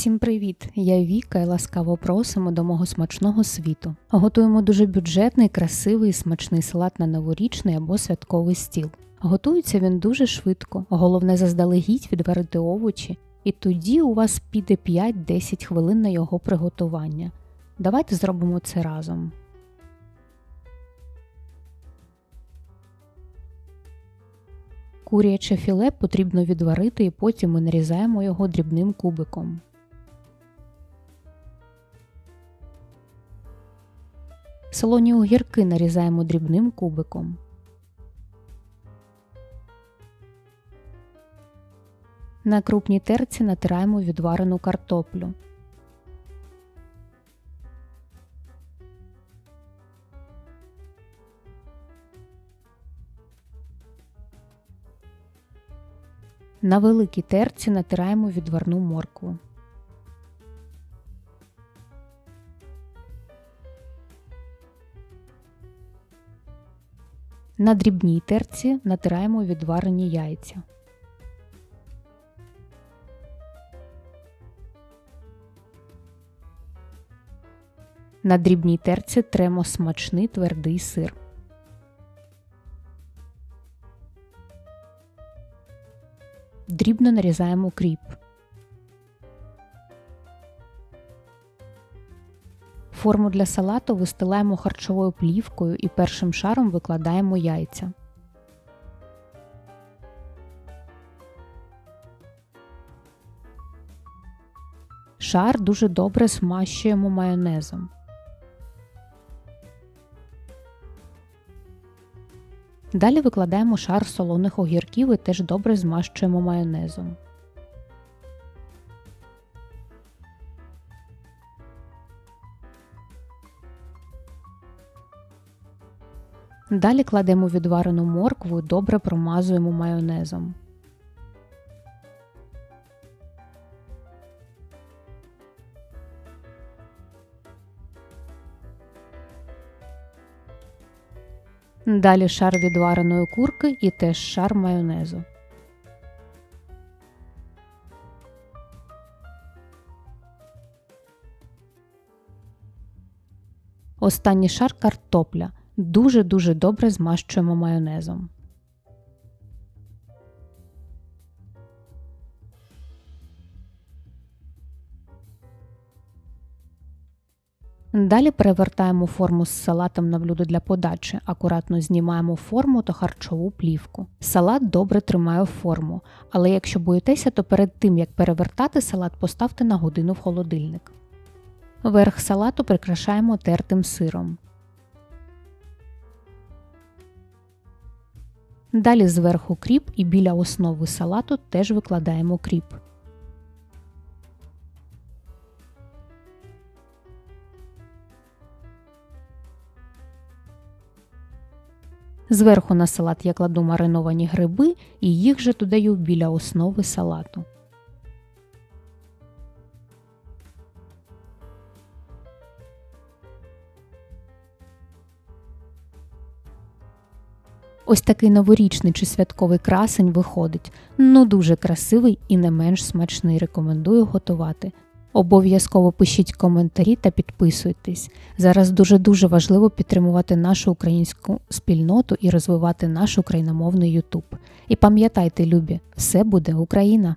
Всім привіт! Я Віка і ласкаво просимо до мого смачного світу. Готуємо дуже бюджетний, красивий і смачний салат на новорічний або святковий стіл. Готується він дуже швидко, головне заздалегідь відварити овочі, і тоді у вас піде 5-10 хвилин на його приготування. Давайте зробимо це разом. Куряче філе потрібно відварити і потім ми нарізаємо його дрібним кубиком. Солоні огірки нарізаємо дрібним кубиком. На крупній терці натираємо відварену картоплю. На великій терці натираємо відварну моркву. На дрібній терці натираємо відварені яйця. На дрібній терці тремо смачний твердий сир. Дрібно нарізаємо кріп. Форму для салату вистилаємо харчовою плівкою і першим шаром викладаємо яйця. Шар дуже добре змащуємо майонезом. Далі викладаємо шар солоних огірків і теж добре змащуємо майонезом. Далі кладемо відварену моркву добре промазуємо майонезом. Далі шар відвареної курки і теж шар майонезу. Останній шар картопля. Дуже-дуже добре змащуємо майонезом. Далі перевертаємо форму з салатом на блюдо для подачі, акуратно знімаємо форму та харчову плівку. Салат добре тримає форму, але якщо боїтеся, то перед тим як перевертати салат, поставте на годину в холодильник. Верх салату прикрашаємо тертим сиром. Далі зверху кріп і біля основи салату теж викладаємо кріп. Зверху на салат я кладу мариновані гриби і їх же додаю біля основи салату. Ось такий новорічний чи святковий красень виходить. Ну дуже красивий і не менш смачний. Рекомендую готувати. Обов'язково пишіть коментарі та підписуйтесь. Зараз дуже-дуже важливо підтримувати нашу українську спільноту і розвивати наш україномовний Ютуб. І пам'ятайте, любі, все буде Україна!